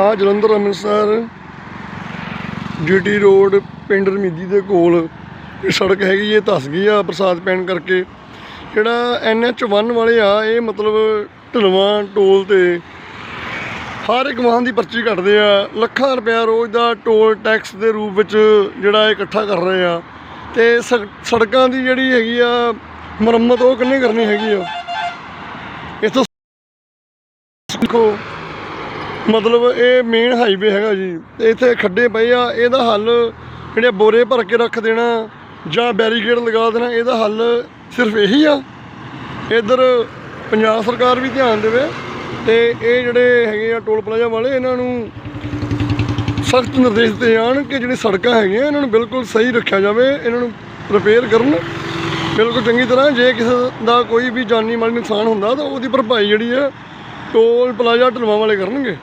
ਆ Jalandhar Amritsar, GT road, ਪਿੰਡ ਰਮੀਦੀ ਦੇ ਕੋਲ। ਇਹ ਸੜਕ ਹੈਗੀ ਇਹ ਧੱਸ ਗਈ ਆ, ਬਰਸਾਤ ਪੈਣ ਕਰਕੇ। ਜਿਹੜਾ ਐਨਐਚ 1 ਵਾਲੇ ਆ, ਇਹ ਮਤਲਬ ਢਲਵਾਂ ਟੋਲ ਤੇ ਹਰ ਇੱਕ ਵਾਹਨ ਦੀ ਪਰਚੀ ਕੱਟਦੇ ਆ। ਲੱਖਾਂ ਰੁਪਇਆ ਰੋਜ਼ ਦਾ ਟੋਲ ਟੈਕਸ ਦੇ ਰੂਪ ਵਿੱਚ ਜਿਹੜਾ ਇਹ ਇਕੱਠਾ ਕਰ ਰਹੇ ਆ। ਤੇ ਸੜਕਾਂ ਦੀ ਜਿਹੜੀ ਹੈਗੀ ਆ, ਮੁਰੰਮਤ ਉਹ ਕਿੰਨੇ ਕਰਨੀ ਹੈਗੀ ਆ? ਇੱਥੋਂ ਦੇਖੋ। ਮਤਲਬ ਇਹ ਮੇਨ ਹਾਈਵੇ ਹੈਗਾ ਜੀ। ਤੇ ਇੱਥੇ ਖੱਡੇ ਪਏ ਆ, ਇਹਦਾ ਹੱਲ ਜਿਹੜੇ ਬੋਰੇ ਭਰ ਕੇ ਰੱਖ ਦੇਣਾ, ਜਾਂ ਬੈਰੀਕੇਡ ਲਗਾ ਦੇਣਾ, ਇਹਦਾ ਹੱਲ ਸਿਰਫ ਇਹੀ ਆ। ਇਧਰ ਪੰਜਾਬ ਸਰਕਾਰ ਵੀ ਧਿਆਨ ਦੇਵੇ ਤੇ ਇਹ ਜਿਹੜੇ ਹੈਗੇ ਆ ਟੋਲ ਪਲਾਜ਼ਾ ਵਾਲੇ, ਇਹਨਾਂ ਨੂੰ ਸਖਤ ਨਿਰਦੇਸ਼ ਦਿੱਤੇ ਜਾਣ ਕਿ ਜਿਹੜੀ ਸੜਕਾਂ ਹੈਗੀਆਂ, ਇਹਨਾਂ ਨੂੰ ਬਿਲਕੁਲ ਸਹੀ ਰੱਖਿਆ ਜਾਵੇ, ਇਹਨਾਂ ਨੂੰ ਰਿਪੇਅਰ ਕਰਨ। ਬਿਲਕੁਲ ਚੰਗੀ ਤਰ੍ਹਾਂ ਜੇ ਕਿਸੇ ਦਾ ਕੋਈ ਵੀ ਜਾਨੀ ਮਾਲੀ ਨੁਕਸਾਨ ਹੁੰਦਾ, ਤਾਂ ਉਹਦੀ ਭਰਪਾਈ ਜਿਹੜੀ ਹੈ ਟੋਲ ਪਲਾਜ਼ਾ ਢਲਵਾਂ ਵਾਲੇ ਕਰਨਗੇ।